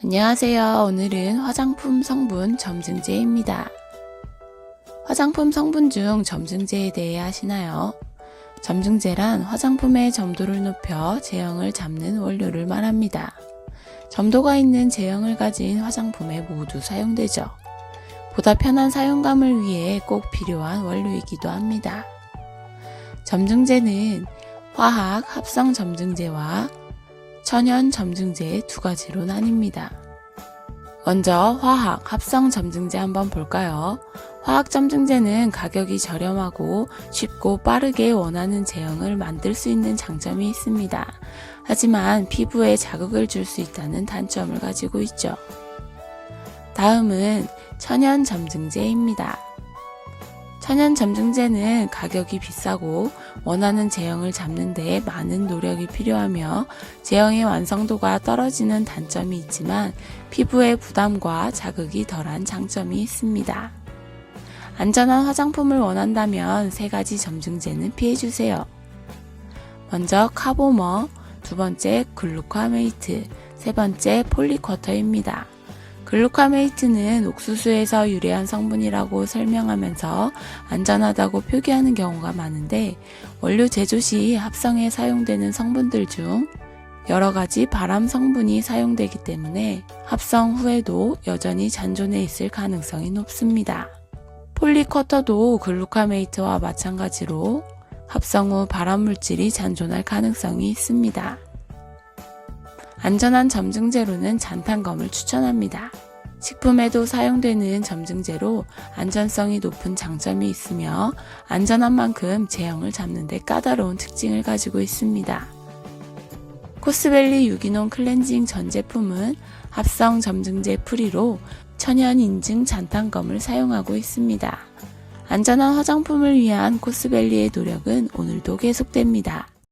안녕하세요. 오늘은 화장품 성분 점증제입니다. 화장품 성분 중 점증제에 대해 아시나요? 점증제란 화장품의 점도를 높여 제형을 잡는 원료를 말합니다. 점도가 있는 제형을 가진 화장품에 모두 사용되죠. 보다 편한 사용감을 위해 꼭 필요한 원료이기도 합니다. 점증제는 화학 합성 점증제와 천연 점증제 두 가지로 나뉩니다. 먼저 화학 합성 점증제 한번 볼까요? 화학 점증제는 가격이 저렴하고 쉽고 빠르게 원하는 제형을 만들 수 있는 장점이 있습니다. 하지만 피부에 자극을 줄 수 있다는 단점을 가지고 있죠. 다음은 천연 점증제입니다. 천연 점증제는 가격이 비싸고 원하는 제형을 잡는 데 많은 노력이 필요하며 제형의 완성도가 떨어지는 단점이 있지만 피부의 부담과 자극이 덜한 장점이 있습니다. 안전한 화장품을 원한다면 세 가지 점증제는 피해주세요. 먼저 카보머, 두 번째 글루카메이트, 세 번째 폴리쿼터입니다. 글루카메이트는 옥수수에서 유래한 성분이라고 설명하면서 안전하다고 표기하는 경우가 많은데 원료 제조 시 합성에 사용되는 성분들 중 여러 가지 발암 성분이 사용되기 때문에 합성 후에도 여전히 잔존해 있을 가능성이 높습니다. 폴리커터도 글루카메이트와 마찬가지로 합성 후 발암 물질이 잔존할 가능성이 있습니다. 안전한 점증제로는 잔탄검을 추천합니다. 식품에도 사용되는 점증제로 안전성이 높은 장점이 있으며 안전한 만큼 제형을 잡는 데 까다로운 특징을 가지고 있습니다. 코스밸리 유기농 클렌징 전 제품은 합성 점증제 프리로 천연 인증 잔탄검을 사용하고 있습니다. 안전한 화장품을 위한 코스밸리의 노력은 오늘도 계속됩니다.